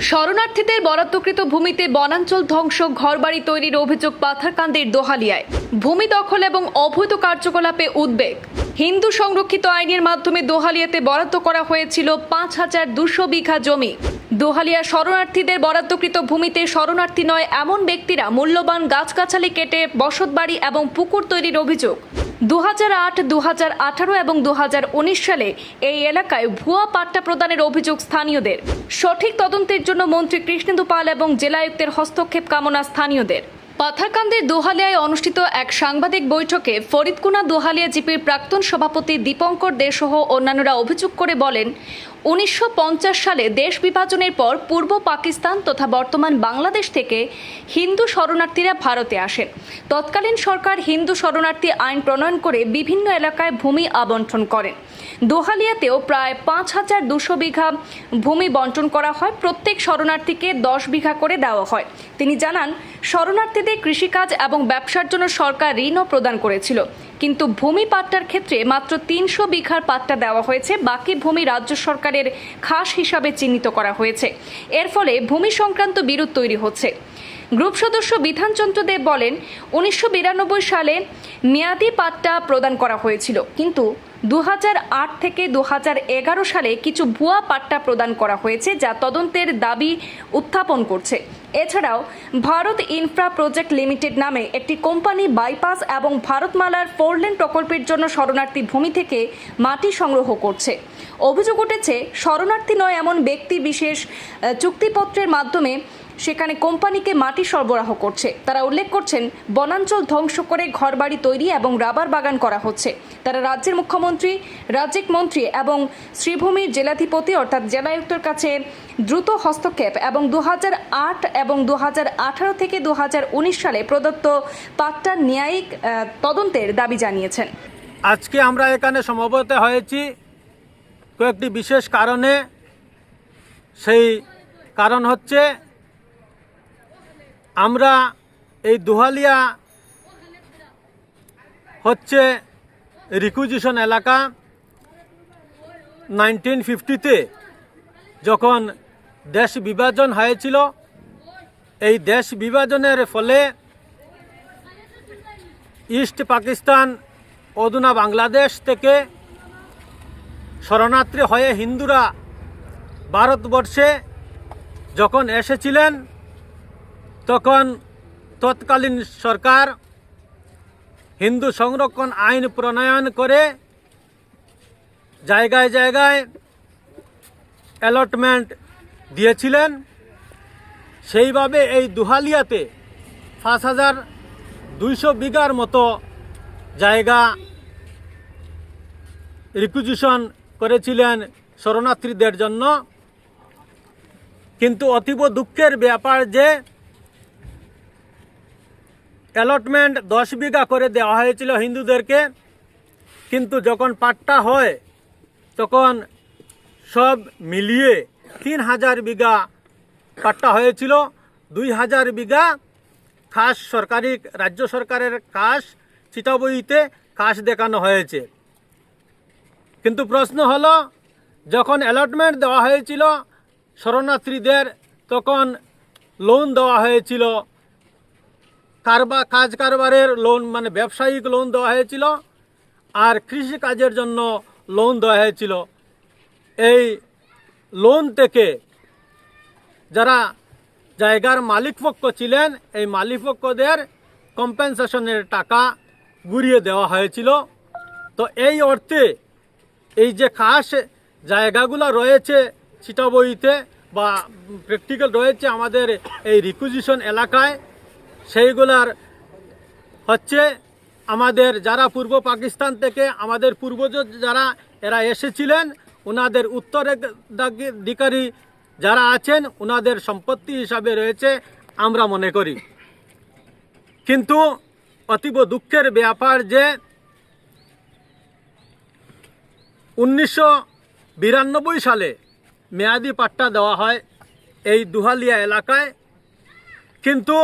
শরণার্থীদের বরাদ্দকৃত ভূমিতে বনাঞ্চল ধ্বংস, ঘরবাড়ি তৈরির অভিযোগ পাথারকান্দির দোহালিয়ায়। ভূমি দখল এবং অবৈধ কার্যকলাপে উদ্বেগ। হিন্দু সংরক্ষিত আইনের মাধ্যমে দোহালিয়াতে বরাদ্দ করা হয়েছিল পাঁচ হাজার দুশো বিঘা জমি। দোহালিয়া শরণার্থীদের বরাদ্দকৃত ভূমিতে শরণার্থী নয় এমন ব্যক্তিরা মূল্যবান গাছগাছালি কেটে, বসতবাড়ি এবং পুকুর তৈরির অভিযোগ। দু হাজার আট দু হাজার আঠারো এবং দু হাজার উনিশ সালে এই এলাকায় ভুয়া পাট্টা প্রদানের অভিযোগ স্থানীয়দের। সঠিক তদন্তের জন্য মন্ত্রী কৃষ্ণেন্দু পাল এবং জেলায়ুক্তের হস্তক্ষেপ কামনা স্থানীয়দের। পাথারকান্দের দোহালিয়ায় অনুষ্ঠিত এক সাংবাদিক বৈঠকে ফরিদকুনা দোহালিয়া জিপির প্রাক্তন সভাপতি দীপঙ্কর দে সহ অন্যান্যরা অভিযোগ করে বলেন, উনিশশো পঞ্চাশ সালে দেশ বিভাজনের পর পূর্ব পাকিস্তান তথা বর্তমান বাংলাদেশ থেকে হিন্দু শরণার্থীরা ভারতে আসেন তৎকালীন সরকার হিন্দু শরণার্থী আইন প্রণয়ন করে বিভিন্ন এলাকায় ভূমি আবন্টন করেন। দোহালিয়াতেও প্রায় পাঁচ হাজার দুশো বিঘা ভূমি বন্টন করা হয়। প্রত্যেক শরণার্থীকে দশ বিঘা করে দেওয়া হয়। তিনি জানান, শরণার্থীদের কৃষিকাজ এবং ব্যবসার জন্য সরকার ঋণও প্রদান করেছিল। কিন্তু ভূমি পাট্টার ক্ষেত্রে মাত্র তিনশো বিঘার পাট্টা দেওয়া হয়েছে, বাকি ভূমি রাজ্য সরকারের খাস হিসাবে চিহ্নিত করা হয়েছে। এর ফলে ভূমি সংক্রান্ত বিরোধ তৈরি হচ্ছে। গ্রুপ সদস্য বিধানচন্দ্র দেব বলেন, উনিশশো বিরানব্বই সালে মেয়াদি পাট্টা প্রদান করা হয়েছিল, কিন্তু দু হাজার আট থেকে দু হাজার এগারো সালে কিছু ভুয়া পাট্টা প্রদান করা হয়েছে যা তদন্তের দাবি উত্থাপন করছে। এছাড়াও ভারত ইনফ্রা প্রজেক্ট লিমিটেড নামে একটি কোম্পানি বাইপাস এবং ভারতমালার ফোরলেন প্রকল্পের জন্য শরণার্থী ভূমি থেকে মাটি সংগ্রহ করছে। অভিযোগ উঠেছে, শরণার্থী নয় এমন ব্যক্তি বিশেষ চুক্তিপত্রের মাধ্যমে সেখানে কোম্পানিকে মাটি সরবরাহ করছে। তারা উল্লেখ করছেন, বনাঞ্চল ধ্বংস করে ঘরবাড়ি তৈরি এবং রাবার বাগান করা হচ্ছে। তারা রাজ্যের মুখ্যমন্ত্রী, রাজ্যিক মন্ত্রী এবং শ্রীভূমির জেলাধিপতি অর্থাৎ জেলায়ুক্তর কাছে দ্রুত হস্তক্ষেপ এবং দু এবং দু হাজার আঠারো থেকে দু হাজার উনিশ সালে প্রদত্ত পাট্টার ন্যায়িক তদন্তের দাবি জানিয়েছেন। আজকে আমরা এখানে সমবেত হয়েছি কয়েকটি বিশেষ কারণে। সেই কারণ হচ্ছে আমরা এই দুহালিয়া হচ্ছে রিকুইজিশন এলাকা নাইনটিন ফিফটিতে যখন দেশ বিভাজন হয়েছিল, এই দেশ বিভাজনের ফলে ইস্ট পাকিস্তান অধুনা বাংলাদেশ থেকে শরণার্থী হয়ে হিন্দুরা ভারতবর্ষে যখন এসেছিলেন তখন তৎকালীন সরকার হিন্দু সংরক্ষণ আইন প্রণয়ন করে জায়গায় জায়গায় অ্যালটমেন্ট দিয়েছিলেন। সেইভাবে এই দুহালিয়াতে পাঁচ হাজার দুইশো বিঘার মতো জায়গা রিকুজিশন করেছিলেন শরণার্থীদের জন্য। কিন্তু অতীব দুঃখের ব্যাপার যে অ্যালটমেন্ট দশ বিঘা করে দেওয়া হয়েছিল হিন্দুদেরকে। কিন্তু যখন পাট্টা হয়, তখন সব মিলিয়ে তিন হাজার বিঘা পাট্টা হয়েছিল। দুই হাজার বিঘা খাস সরকারি, রাজ্য সরকারের কাজ চিটাবইতে কাজ দেখানো হয়েছে। কিন্তু প্রশ্ন হলো, যখন অ্যালটমেন্ট দেওয়া হয়েছিল শরণার্থীদের, তখন লোন দেওয়া হয়েছিল। কারবা কাজ কারবারের লোন মানে ব্যবসায়িক লোন দেওয়া হয়েছিল আর কৃষি কাজের জন্য লোন দেওয়া হয়েছিল। এই লোন থেকে যারা জায়গার মালিকপক্ষ ছিলেন, এই মালিকপক্ষদের কম্পেনসেশনের টাকা ঘুরিয়ে দেওয়া হয়েছিল। তো এই অর্থে এই যে খাস জায়গাগুলো রয়েছে চিটাবইতে বা প্র্যাকটিক্যাল রয়েছে আমাদের এই রিকুজিশন এলাকায় সেইগুলার হচ্ছে আমাদের যারা পূর্ব পাকিস্তান থেকে আমাদের পূর্বজ যারা, এরা এসেছিলেন ওনাদের উত্তরাধিকারী যারা আছেন ওনাদের সম্পত্তি হিসাবে রয়েছে আমরা মনে করি। কিন্তু অতীব দুঃখের ব্যাপার যে উনিশশো বিরানব্বই সালে মেয়াদি পাট্টা দেওয়া হয় এই দুহালিয়া এলাকায়। কিন্তু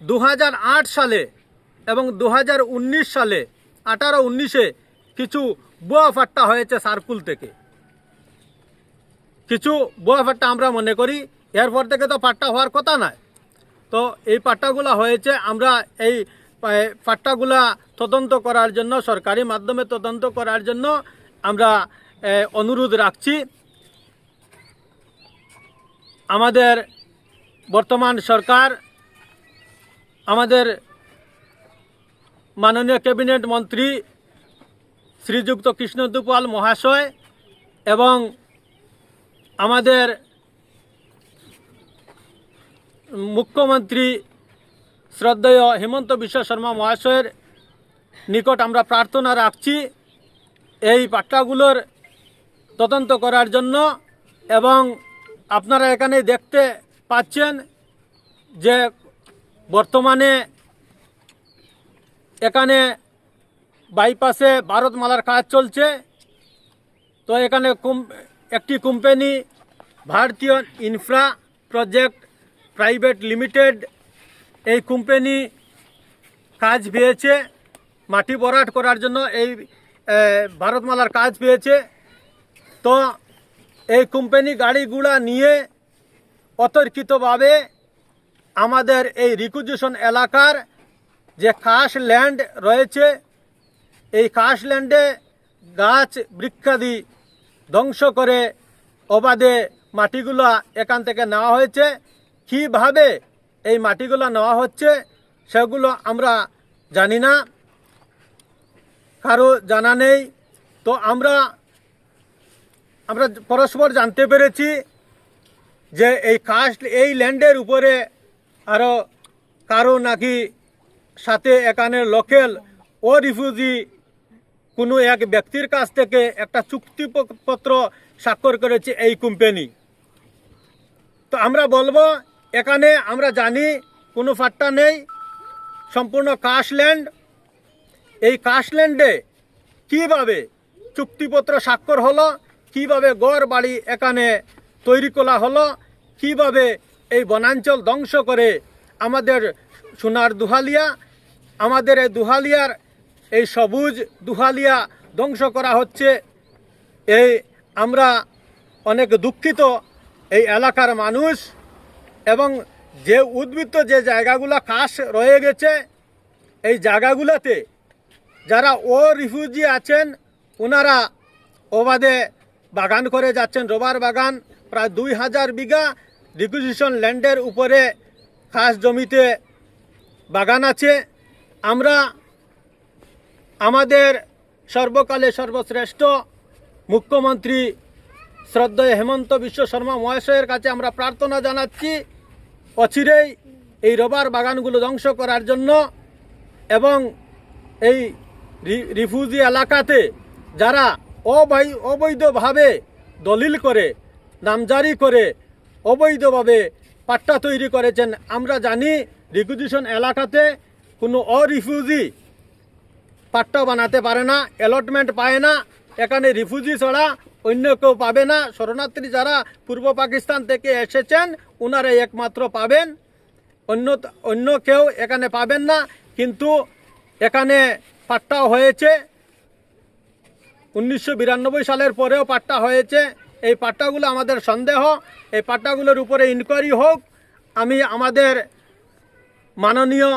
দু হাজার আট সালে এবং দু হাজার উনিশ সালে, আঠারো উনিশে কিছু বুয়া ফাট্টা হয়েছে সার্কুল থেকে। কিছু বুয়া ফাট্টা আমরা মনে করি, এরপর থেকে তো পাট্টা হওয়ার কথা নয়। তো এই পাট্টাগুলা হয়েছে, আমরা এই পাট্টাগুলা তদন্ত করার জন্য, সরকারি মাধ্যমে তদন্ত করার জন্য আমরা অনুরোধ রাখছি। আমাদের বর্তমান সরকার আমাদের মাননীয় ক্যাবিনেট মন্ত্রী শ্রীযুক্ত কৃষ্ণদু পাল মহাশয় এবং আমাদের মুখ্যমন্ত্রী শ্রদ্ধেয় হেমন্ত বিশ্ব শর্মা মহাশয়ের নিকট আমরা প্রার্থনা রাখছি এই পাট্টাগুলোর তদন্ত করার জন্য এবং আপনারা এখানে দেখতে পাচ্ছেন যে বর্তমানে এখানে বাইপাসে ভারতমালার কাজ চলছে। তো এখানে একটি company, Bharatiya infra project private limited, এই কোম্পানি কাজ পেয়েছে। মাটি বরাট করার জন্য এই ভারতমালার কাজ পেয়েছে। তো এই কোম্পানি গাড়িগুলা নিয়ে অতর্কিতভাবে আমাদের এই রিকুজিশন এলাকার যে খাস ল্যান্ড রয়েছে, এই খাস ল্যান্ডে গাছ বৃক্ষাদি ধ্বংস করে অবাধে মাটিগুলা এখান থেকে নেওয়া হয়েছে। কীভাবে এই মাটিগুলো নেওয়া হচ্ছে সেগুলো আমরা জানি না। কারও জানা নেই। তো আমরা আমরা পরস্পর জানতে পেরেছি যে এই কাস্ট এই ল্যান্ডের উপরে আরও কারও নাকি সাথে এখানে লোকাল ও রিফিউজি কোনো এক ব্যক্তির কাছ থেকে একটা চুক্তিপত্র স্বাক্ষর করেছে এই কোম্পানি। তো আমরা বলব, এখানে আমরা জানি কোনো ফাট্টা নেই, সম্পূর্ণ কাশল্যান্ড। এই কাশল্যান্ডে কীভাবে চুক্তিপত্র স্বাক্ষর হলো, কীভাবে গড় বাড়ি এখানে তৈরি করা হলো, কীভাবে এই বনাঞ্চল ধ্বংস করে আমাদের সোনার দুহালিয়া, আমাদের এই দুহালিয়ার এই সবুজ দুহালিয়া ধ্বংস করা হচ্ছে। এই আমরা অনেক দুঃখিত এই এলাকার মানুষ এবং যে উদ্বৃত্ত যে জায়গাগুলো খাস রয়ে গেছে, এই জায়গাগুলোতে যারা ও রিফিউজি আছেন ওনারা ওবাদে বাগান করে যাচ্ছেন। রবার বাগান প্রায় দুই হাজার বিঘা রিকুইজিশন ল্যান্ডের উপরে খাস জমিতে বাগান আছে। আমরা আমাদের সর্বকালে সর্বশ্রেষ্ঠ মুখ্যমন্ত্রী শ্রদ্ধেয় হেমন্ত বিশ্ব শর্মা মহাশয়ের কাছে আমরা প্রার্থনা জানাচ্ছি অচিরেই এই রবার বাগানগুলো ধ্বংস করার জন্য এবং এই রিফিউজি এলাকাতে যারা অবৈ, অবৈধভাবে দলিল করে, নামজারি করে অবৈধভাবে পাট্টা তৈরি করেছেন। আমরা জানি রিকুজিশন এলাকাতে কোনো অরিফিউজি পাট্টা বানাতে পারে না অ্যালটমেন্ট পায় না। এখানে রিফিউজি ছাড়া অন্য কেউ পাবে না। শরণার্থী যারা পূর্ব পাকিস্তান থেকে এসেছেন ওনারাই একমাত্র পাবেন। অন্য অন্য কেউ এখানে পাবেন না। কিন্তু এখানে পাট্টা হয়েছে। উনিশশো বিরানব্বই সালের পরেও পাট্টা হয়েছে। এই পাট্টাগুলো আমাদের সন্দেহ, এই পাট্টাগুলোর উপরে ইনকোয়ারি হোক। আমি আমাদের মাননীয়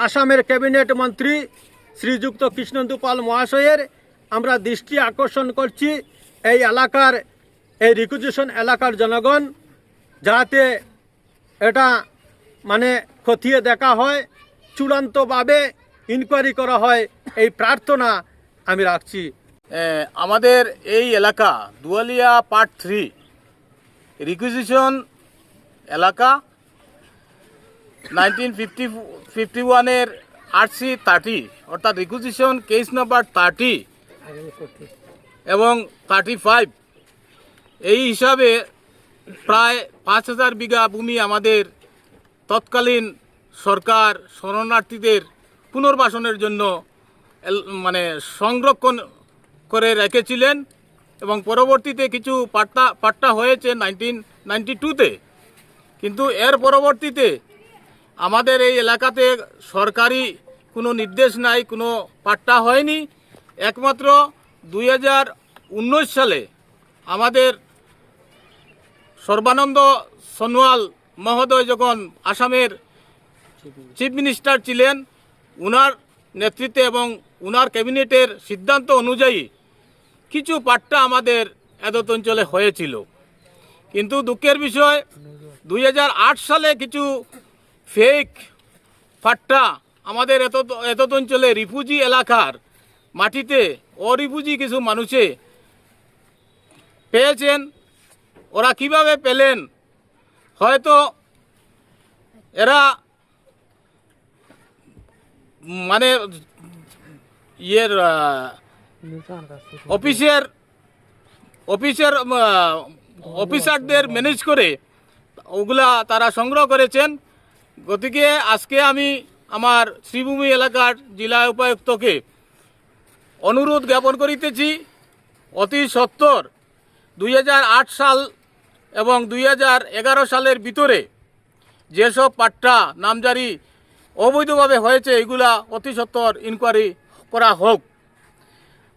আসামের ক্যাবিনেট মন্ত্রী শ্রীযুক্ত কৃষ্ণন্দু পাল মহাশয়ের আমরা দৃষ্টি আকর্ষণ করছি এই এলাকার, এই রিকুজিশন এলাকার জনগণ, যাতে এটা মানে খতিয়ে দেখা হয়, চূড়ান্তভাবে ইনকোয়ারি করা হয়, এই প্রার্থনা আমি রাখছি। আমাদের এই এলাকা, দুয়ালিয়া পার্ট থ্রি রিকুইজিশন এলাকা নাইনটিন ফিফটি ফিফটি ওয়ানের আরসি থার্টি অর্থাৎ রিকুইজিশন কেস নাম্বার থার্টি এবং থার্টি ফাইভ এই হিসাবে প্রায় পাঁচ হাজার বিঘা ভূমি আমাদের তৎকালীন সরকার শরণার্থীদের পুনর্বাসনের জন্য মানে সংরক্ষণ করে রেখেছিলেন এবং পরবর্তীতে কিছু পাট্টা পাট্টা হয়েছে নাইনটিন নাইনটি টুতে কিন্তু এর পরবর্তীতে আমাদের এই এলাকাতে সরকারি কোনো নির্দেশ নাই, কোনো পাট্টা হয়নি। একমাত্র দুই হাজার উনিশ সালে আমাদের সর্বানন্দ সোনোয়াল মহোদয় যখন আসামের চিফ মিনিস্টার ছিলেন, উনার নেতৃত্বে এবং উনার ক্যাবিনেটের সিদ্ধান্ত অনুযায়ী কিছু পাট্টা আমাদের এদত অঞ্চলে হয়েছিল। কিন্তু দুঃখের বিষয়, দুই হাজার আট সালে কিছু ফেক পাট্টা আমাদের এত এতদ অঞ্চলে রিফুজি এলাকার মাটিতে অরিফুজি কিছু মানুষে পেয়েছেন, ওরা কীভাবে পেলেন? হয়তো এরা মানে ইয়ের অফিসের অফিসের অফিসারদের ম্যানেজ করে ওগুলা তারা সংগ্রহ করেছেন। গতিকে আজকে আমি আমার শ্রীভূমি এলাকার জেলা উপায়ুক্তকে অনুরোধ জ্ঞাপন করিতেছি, অতি সত্তর, দুই সাল এবং দুই হাজার এগারো সালের ভিতরে যেসব পাট্টা নামজারি অবৈধভাবে হয়েছে, এগুলা অতি সত্তর ইনকোয়ারি করা হোক।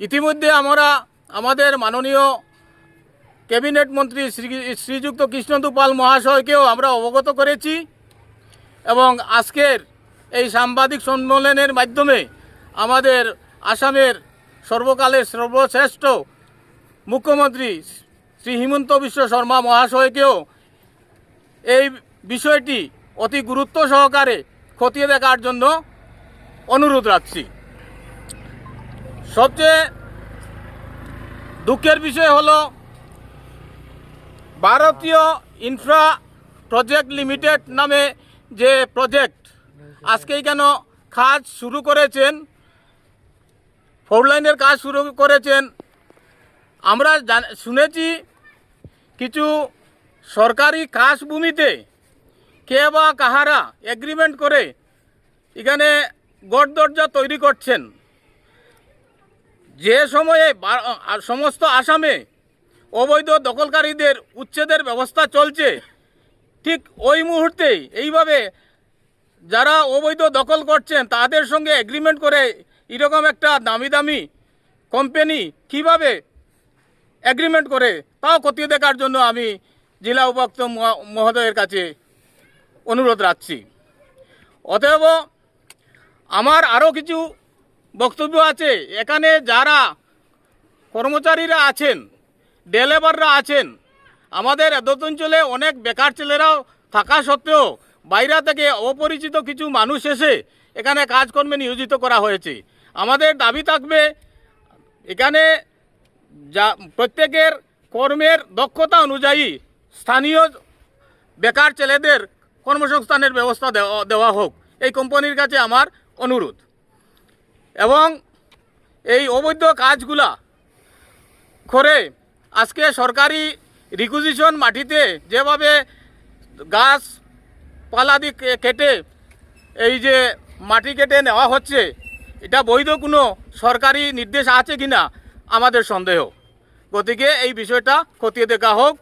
ইতিমধ্যে আমরা আমাদের মাননীয় ক্যাবিনেট মন্ত্রী শ্রী শ্রীযুক্ত কৃষ্ণদু পাল মহাশয়কেও আমরা অবগত করেছি এবং আজকের এই সাংবাদিক সম্মেলনের মাধ্যমে আমাদের আসামের সর্বকালের সর্বশ্রেষ্ঠ মুখ্যমন্ত্রী শ্রী হিমন্ত বিশ্ব শর্মা মহাশয়কেও এই বিষয়টি অতি গুরুত্ব সহকারে খতিয়ে দেখার জন্য অনুরোধ রাখছি। সবচেয়ে দুঃখের বিষয় হলো ভারতীয় ইনফ্রা প্রজেক্ট লিমিটেড নামে যে প্রজেক্ট আজকেই কেন কাজ শুরু করেছেন ফোর লাইনের কাজ শুরু করেছেন, আমরা শুনেছি কিছু সরকারি কাজ ভূমিতে কে বা কাহারা এগ্রিমেন্ট করে এখানে গড় দরজা তৈরি করছেন। যে সময়ে সমস্ত আসামে অবৈধ দখলকারীদের উচ্ছেদের ব্যবস্থা চলছে, ঠিক ওই মুহূর্তেই এইভাবে যারা অবৈধ দখল করছেন, তাদের সঙ্গে এগ্রিমেন্ট করে এরকম একটা দামি দামি কোম্পানি কীভাবে এগ্রিমেন্ট করে, তাও খতিয়ে দেখার জন্য আমি জেলা উপায়ুক্ত মহ- মহোদয়ের কাছে অনুরোধ রাখছি। অতএব আমার আরও কিছু বক্তব্য আছে, এখানে যারা কর্মচারীরা আছেন, ডেলেভাররা আছেন, আমাদের এদত অঞ্চলে অনেক বেকার ছেলেরাও থাকা সত্ত্বেও বাইরে থেকে অপরিচিত কিছু মানুষ এসে এখানে কাজকর্মে নিয়োজিত করা হয়েছে। আমাদের দাবি থাকবে, এখানে যা, প্রত্যেকের কর্মের দক্ষতা অনুযায়ী স্থানীয় বেকার ছেলেদের কর্মসংস্থানের ব্যবস্থা দেওয়া দেওয়া হোক। এই কোম্পানির কাছে আমার অনুরোধ। এবং এই অবৈধ কাজগুলা করে আজকে সরকারি রিকুজিশন মাটিতে যেভাবে গাছ পালাদি কেটে এই যে মাটি কেটে নেওয়া হচ্ছে, এটা বৈধ কোনো সরকারি নির্দেশ আছে কিনা আমাদের সন্দেহ। গতিকে এই বিষয়টা খতিয়ে দেখা হোক।